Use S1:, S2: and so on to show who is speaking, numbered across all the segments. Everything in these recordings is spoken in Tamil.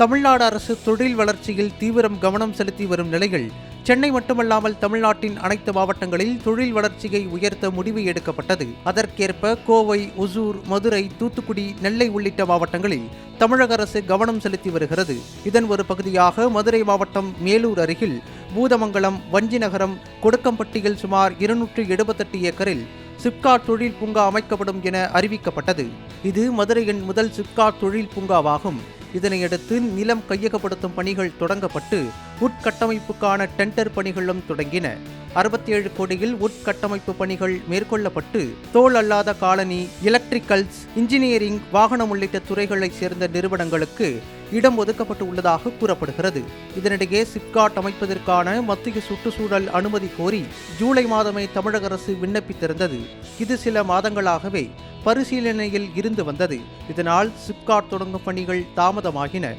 S1: தமிழ்நாடு அரசு தொழில் வளர்ச்சியில் தீவிரம் கவனம் செலுத்தி வரும் நிலையில் சென்னை மட்டுமல்லாமல் தமிழ்நாட்டின் அனைத்து மாவட்டங்களில் தொழில் வளர்ச்சியை உயர்த்த முடிவு எடுக்கப்பட்டது. அதற்கேற்ப கோவை ஒசூர் மதுரை தூத்துக்குடி நெல்லை உள்ளிட்ட மாவட்டங்களில் தமிழக அரசு கவனம் செலுத்தி வருகிறது. இதன் ஒரு பகுதியாக மதுரை மாவட்டம் மேலூர் அருகில் பூதமங்கலம் வஞ்சிநகரம் கொடுக்கம்பட்டியில் சுமார் இருநூற்று எழுபத்தெட்டு ஏக்கரில் சிப்காட் தொழில் பூங்கா அமைக்கப்படும் என அறிவிக்கப்பட்டது. இது மதுரையின் முதல் சிப்காட் தொழில் பூங்காவாகும். இதனையடுத்து நிலம் கையகப்படுத்தும் பணிகள் தொடங்கப்பட்டு உட்கட்டமைப்புக்கான டெண்டர் பணிகளும் தொடங்கின. அறுபத்தி ஏழு கோடியில் உட்கட்டமைப்பு பணிகள் மேற்கொள்ளப்பட்டு தோல் அல்லாத காலனி எலக்ட்ரிக்கல்ஸ் இன்ஜினியரிங் வாகனம் உள்ளிட்ட துறைகளைச் சேர்ந்த நிறுவனங்களுக்கு இடம் ஒதுக்கப்பட்டு உள்ளதாக கூறப்படுகிறது. இதனிடையே சிப்காட் அமைப்பதற்கான மத்திய சுற்றுச்சூழல் அனுமதி கோரி ஜூலை மாதமே தமிழக அரசு விண்ணப்பித்திருந்தது. இது சில மாதங்களாகவே பரிசீலனையில் இருந்து வந்தது. இதனால் சிப்காட் தொடங்கும் பணிகள் தாமதமாகின.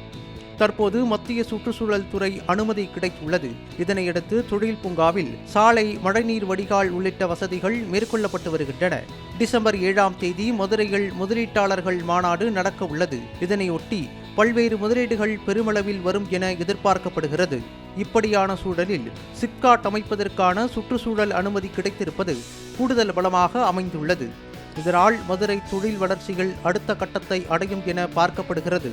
S1: தற்போது மத்திய சுற்றுச்சூழல் துறை அனுமதி கிடைத்துள்ளது. இதனையடுத்து தொழில் பூங்காவில் சாலை மழைநீர் வடிகால் உள்ளிட்ட வசதிகள் மேற்கொள்ளப்பட்டு வருகின்றன. டிசம்பர் ஏழாம் தேதி மதுரையில் முதலீட்டாளர்கள் மாநாடு நடக்க உள்ளது. இதனையொட்டி பல்வேறு முதலீடுகள் பெருமளவில் வரும் என எதிர்பார்க்கப்படுகிறது. இப்படியான சூழலில் சிப்காட் அமைப்பதற்கான சுற்றுச்சூழல் அனுமதி கிடைத்திருப்பது கூடுதல் பலமாக அமைந்துள்ளது. இதனால் மதுரை தொழில் வளர்ச்சிகள் அடுத்த கட்டத்தை அடையும் என பார்க்கப்படுகிறது.